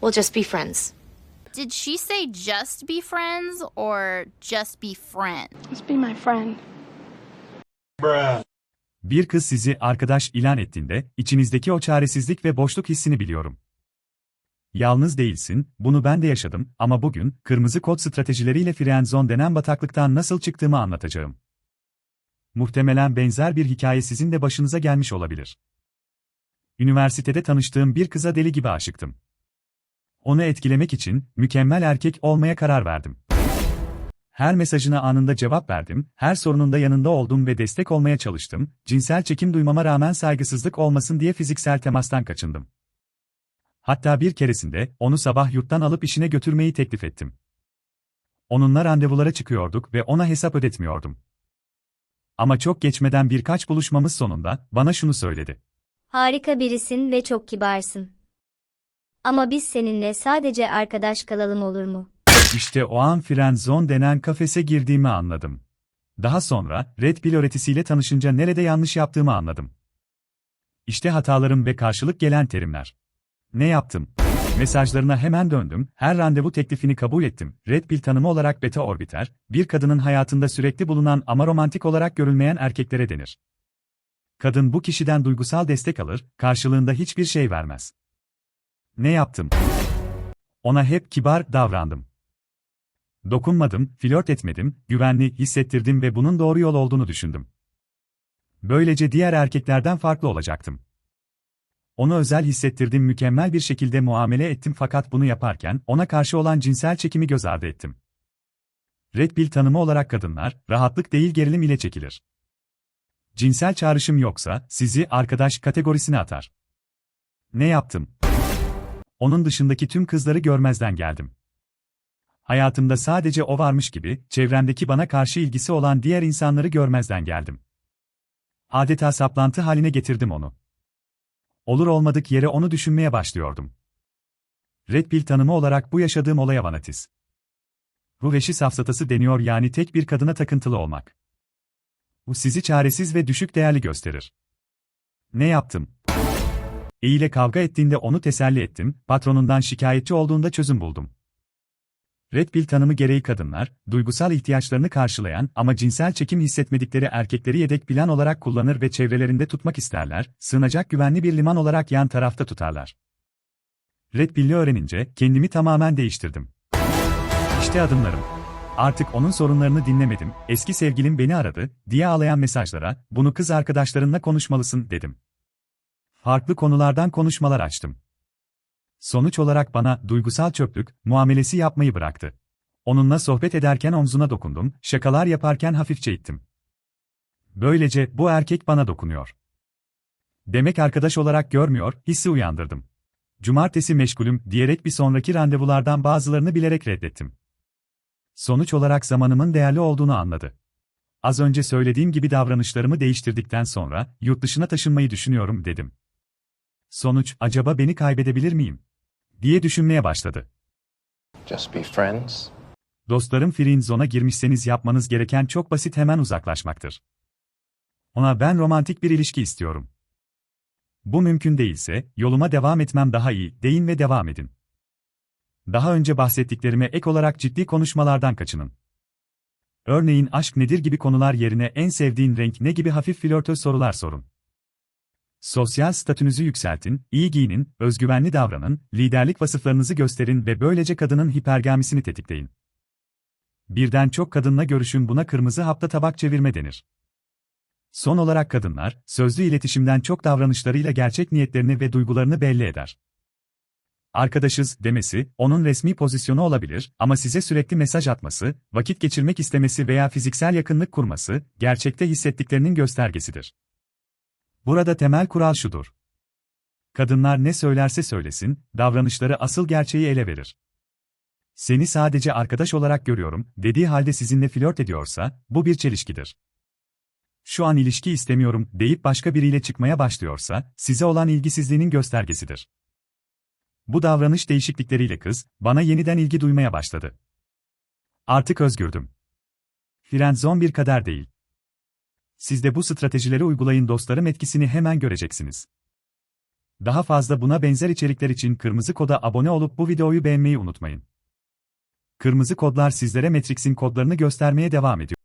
We'll just be friends. Did she say just be friends or just be friends? Just be my friend. Bir kız sizi arkadaş ilan ettiğinde, içinizdeki o çaresizlik ve boşluk hissini biliyorum. Yalnız değilsin, bunu ben de yaşadım ama bugün, kırmızı kod stratejileriyle friendzone denen bataklıktan nasıl çıktığımı anlatacağım. Muhtemelen benzer bir hikaye sizin de başınıza gelmiş olabilir. Üniversitede tanıştığım bir kıza deli gibi aşıktım. Onu etkilemek için, mükemmel erkek olmaya karar verdim. Her mesajına anında cevap verdim, her sorununda yanında oldum ve destek olmaya çalıştım, cinsel çekim duymama rağmen saygısızlık olmasın diye fiziksel temastan kaçındım. Hatta bir keresinde, onu sabah yurttan alıp işine götürmeyi teklif ettim. Onunla randevulara çıkıyorduk ve ona hesap ödetmiyordum. Ama çok geçmeden birkaç buluşmamız sonunda, bana şunu söyledi. Harika birisin ve çok kibarsın. Ama biz seninle sadece arkadaş kalalım olur mu? İşte o an friendzone denen kafese girdiğimi anladım. Daha sonra, Red Pill öğretisiyle tanışınca nerede yanlış yaptığımı anladım. İşte hatalarım ve karşılık gelen terimler. Ne yaptım? Mesajlarına hemen döndüm, her randevu teklifini kabul ettim. Red Pill tanımı olarak beta orbiter, bir kadının hayatında sürekli bulunan ama romantik olarak görülmeyen erkeklere denir. Kadın bu kişiden duygusal destek alır, karşılığında hiçbir şey vermez. Ne yaptım? Ona hep kibar davrandım. Dokunmadım, flört etmedim, güvenli hissettirdim ve bunun doğru yol olduğunu düşündüm. Böylece diğer erkeklerden farklı olacaktım. Onu özel hissettirdim, mükemmel bir şekilde muamele ettim fakat bunu yaparken ona karşı olan cinsel çekimi göz ardı ettim. Red Pill tanımı olarak kadınlar, rahatlık değil gerilim ile çekilir. Cinsel çağrışım yoksa, sizi arkadaş kategorisine atar. Ne yaptım? Onun dışındaki tüm kızları görmezden geldim. Hayatımda sadece o varmış gibi, çevremdeki bana karşı ilgisi olan diğer insanları görmezden geldim. Adeta saplantı haline getirdim onu. Olur olmadık yere onu düşünmeye başlıyordum. Red Pill tanımı olarak bu yaşadığım olaya vanatis. Ruh eşi safsatası deniyor yani tek bir kadına takıntılı olmak. Bu sizi çaresiz ve düşük değerli gösterir. Ne yaptım? E ile kavga ettiğinde onu teselli ettim, patronundan şikayetçi olduğunda çözüm buldum. Red Pill tanımı gereği kadınlar, duygusal ihtiyaçlarını karşılayan ama cinsel çekim hissetmedikleri erkekleri yedek plan olarak kullanır ve çevrelerinde tutmak isterler, sığınacak güvenli bir liman olarak yan tarafta tutarlar. Red Pill'i öğrenince kendimi tamamen değiştirdim. İşte adımlarım. Artık onun sorunlarını dinlemedim, eski sevgilim beni aradı, diye ağlayan mesajlara, bunu kız arkadaşlarınla konuşmalısın, dedim. Farklı konulardan konuşmalar açtım. Sonuç olarak bana duygusal çöplük muamelesi yapmayı bıraktı. Onunla sohbet ederken omzuna dokundum, şakalar yaparken hafifçe ittim. Böylece bu erkek bana dokunuyor. Demek arkadaş olarak görmüyor, hissi uyandırdım. Cumartesi meşgulüm diyerek bir sonraki randevulardan bazılarını bilerek reddettim. Sonuç olarak zamanımın değerli olduğunu anladı. Az önce söylediğim gibi davranışlarımı değiştirdikten sonra yurt dışına taşınmayı düşünüyorum dedim. Sonuç, acaba beni kaybedebilir miyim? diye düşünmeye başladı. Just be friends. Dostlarım friend zone'a girmişseniz yapmanız gereken çok basit hemen uzaklaşmaktır. Ona ben romantik bir ilişki istiyorum. Bu mümkün değilse, yoluma devam etmem daha iyi, deyin ve devam edin. Daha önce bahsettiklerime ek olarak ciddi konuşmalardan kaçının. Örneğin aşk nedir gibi konular yerine en sevdiğin renk ne gibi hafif flörtöz sorular sorun. Sosyal statünüzü yükseltin, iyi giyinin, özgüvenli davranın, liderlik vasıflarınızı gösterin ve böylece kadının hipergamisini tetikleyin. Birden çok kadınla görüşün buna kırmızı hapta tabak çevirme denir. Son olarak kadınlar, sözlü iletişimden çok davranışlarıyla gerçek niyetlerini ve duygularını belli eder. Arkadaşız demesi, onun resmi pozisyonu olabilir ama size sürekli mesaj atması, vakit geçirmek istemesi veya fiziksel yakınlık kurması, gerçekte hissettiklerinin göstergesidir. Burada temel kural şudur. Kadınlar ne söylerse söylesin, davranışları asıl gerçeği ele verir. Seni sadece arkadaş olarak görüyorum, dediği halde sizinle flört ediyorsa, bu bir çelişkidir. Şu an ilişki istemiyorum deyip başka biriyle çıkmaya başlıyorsa, size olan ilgisizliğinin göstergesidir. Bu davranış değişiklikleriyle kız, bana yeniden ilgi duymaya başladı. Artık özgürdüm. Friendzone bir kader değil. Siz de bu stratejileri uygulayın dostlarım etkisini hemen göreceksiniz. Daha fazla buna benzer içerikler için kırmızı koda abone olup bu videoyu beğenmeyi unutmayın. Kırmızı kodlar sizlere Matrix'in kodlarını göstermeye devam ediyor.